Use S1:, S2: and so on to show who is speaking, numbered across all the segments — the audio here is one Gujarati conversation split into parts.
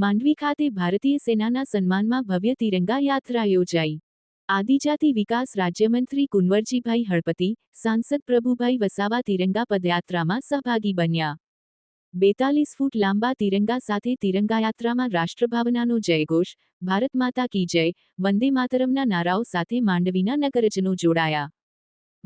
S1: માંડવી ખાતે ભારતીય સેનાના સન્માનમાં ભવ્ય તિરંગા યાત્રા યોજાઈ. આદિજાતિ વિકાસ રાજ્યમંત્રી કુંવરજીભાઈ હળપતિ, સાંસદ પ્રભુભાઈ વસાવા તિરંગા પદયાત્રામાં સહભાગી બન્યા. બેતાલીસ ફૂટ લાંબા તિરંગા સાથે તિરંગાયાત્રામાં રાષ્ટ્રભાવનાનો જયઘોષ, ભારત માતા કી જય, વંદે માતરમના નારાઓ સાથે માંડવીના નગરજનો જોડાયા.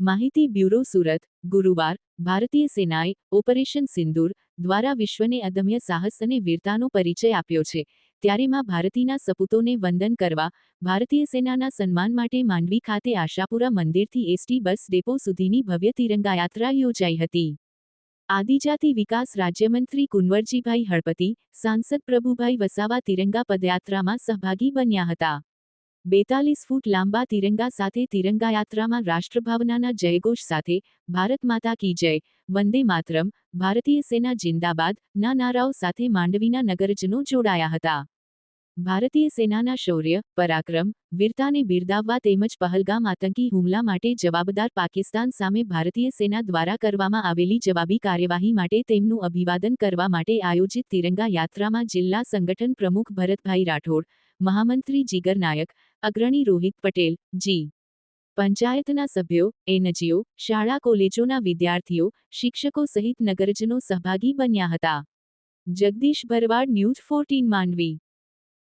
S1: માહિતી બ્યુરો સુરત, ગુરુવાર, ભારતીય સેનાએ ઓપરેશન સિંદૂર દ્વારા વિશ્વને અદમ્ય સાહસ અને વીરતાનો પરિચય આપ્યો છે. ત્યારે માં ભારતીના સપૂતોને વંદન કરવા, ભારતીય સેનાના સન્માન માટે માંડવી ખાતે આશાપુરા મંદિરથી એસટી બસ ડેપો સુધીની ભવ્ય તિરંગાયાત્રા યોજાઈ હતી. આદિજાતિ વિકાસ રાજ્યમંત્રી કુંવરજીભાઈ હળપતિ, સાંસદ પ્રભુભાઈ વસાવા તિરંગા પદયાત્રામાં સહભાગી બન્યા હતા. બેતાલીસ ફૂટ લાંબા તિરંગા સાથે તિરંગાયાત્રામાં રાષ્ટ્રભાવનાના જયઘોષ સાથે ભારત માતા કી જય, વંદે માતરમ, ભારતીય સેના જિંદાબાદ, ના નારાઓ સાથે માંડવીના નગરજનો જોડાયા હતા. ભારતીય સેનાના શૌર્ય, પરાક્રમ, વીરતાને બિરદાવવા તેમજ પહલગામ આતંકી હુમલા માટે જવાબદાર પાકિસ્તાન સામે ભારતીય સેના દ્વારા કરવામાં આવેલી જવાબી કાર્યવાહી માટે તેમનું અભિવાદન કરવા માટે આયોજિત તિરંગા યાત્રામાં જિલ્લા સંગઠન પ્રમુખ ભરતભાઈ રાઠોડ, મહામંત્રી જીગર નાયક અગ્રણી રોહિત પટેલ, જી. પંચાયતના સભ્યો, એનજીઓ, શાળા કોલેજોના વિદ્યાર્થીઓ, શિક્ષકો સહિત નગરજનો સહભાગી બન્યા હતા. Jagdish Bharwad news fourteen Mandvi.